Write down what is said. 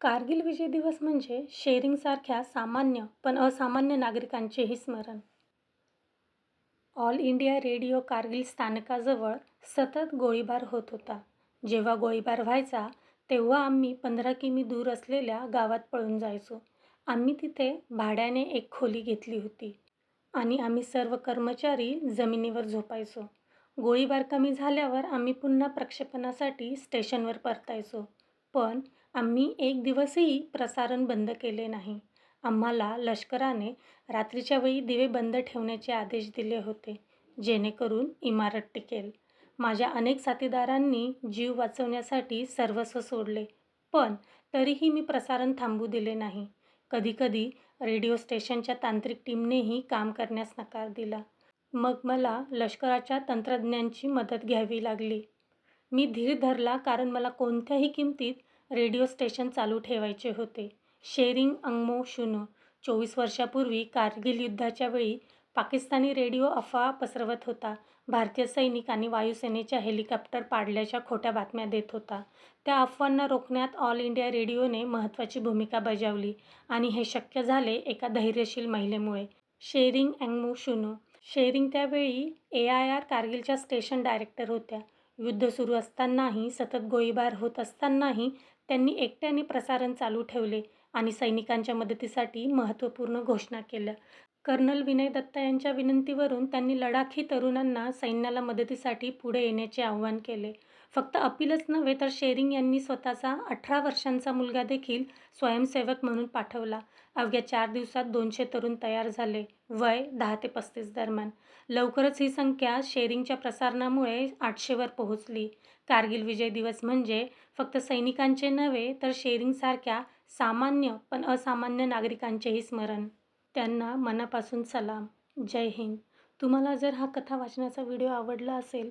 कारगिल विजय दिवस म्हणजे शेअरिंगसारख्या सामान्य पण असामान्य नागरिकांचेही स्मरण. ऑल इंडिया रेडिओ कारगिल स्थानकाजवळ सतत गोळीबार होत होता. जेव्हा गोळीबार व्हायचा तेव्हा आम्ही पंधरा किमी दूर असलेल्या गावात पळून जायचो. आम्ही तिथे भाड्याने एक खोली घेतली होती आणि आम्ही सर्व कर्मचारी जमिनीवर झोपायचो. गोळीबार कमी झाल्यावर आम्ही पुन्हा प्रक्षेपणासाठी स्टेशनवर परतायचो. पण आम्ही एक दिवसही प्रसारण बंद केले नाही. आम्हाला लष्कराने रात्रीच्या वेळी दिवे बंद ठेवण्याचे आदेश दिले होते, जेणेकरून इमारत टिकेल. माझ्या अनेक साथीदारांनी जीव वाचवण्यासाठी सर्वस्व सोडले, पण तरीही मी प्रसारण थांबू दिले नाही. कधीकधी रेडिओ स्टेशनच्या तांत्रिक टीमनेही काम करण्यास नकार दिला. मग मला लष्कराच्या तंत्रज्ञांची मदत घ्यावी लागली. मी धीर धरला कारण मला कोणत्याही किमतीत रेडिओ स्टेशन चालू ठेवायचे होते. शेरिंग अंगमो शून्य चोवीस वर्षापूर्वी कारगिल युद्धाच्या वेळी पाकिस्तानी रेडिओ अफवा पसरवत होता. भारतीय सैनिक आणि वायुसेनेच्या हेलिकॉप्टर पाडल्याच्या खोट्या बातम्या देत होता. त्या अफवांना रोखण्यात ऑल इंडिया रेडिओने महत्त्वाची भूमिका बजावली आणि हे शक्य झाले एका धैर्यशील महिलेमुळे. शेरिंग अँगमो शुनो शेरिंग त्यावेळी ए आय आर कारगिलच्या स्टेशन डायरेक्टर होत्या. युद्ध सुरू असतानाही, सतत गोळीबार होत असतानाही त्यांनी एकट्याने प्रसारण चालू ठेवले आणि सैनिकांच्या मदतीसाठी महत्त्वपूर्ण घोषणा केल्या. कर्नल विनय दत्ता यांच्या विनंतीवरून त्यांनी लडाखी तरुणांना सैन्याला मदतीसाठी पुढे येण्याचे आवाहन केले. फक्त अपीलच नव्हे तर शेरिंग यांनी स्वतःचा अठरा वर्षांचा मुलगा देखील स्वयंसेवक म्हणून पाठवला. अवघ्या चार दिवसात दोनशे तरुण तयार झाले, वय दहा ते पस्तीस दरम्यान. लवकरच ही संख्या शेरिंगच्या प्रसारणामुळे आठशेवर पोहोचली. कारगिल विजय दिवस म्हणजे फक्त सैनिकांचे नव्हे तर शेरिंगसारख्या सामान्य पण असामान्य नागरिकांचेही स्मरण. त्यांना मनापासून सलाम. जय हिंद. तुम्हाला जर हा कथा वाचनाचा व्हिडिओ आवडला असेल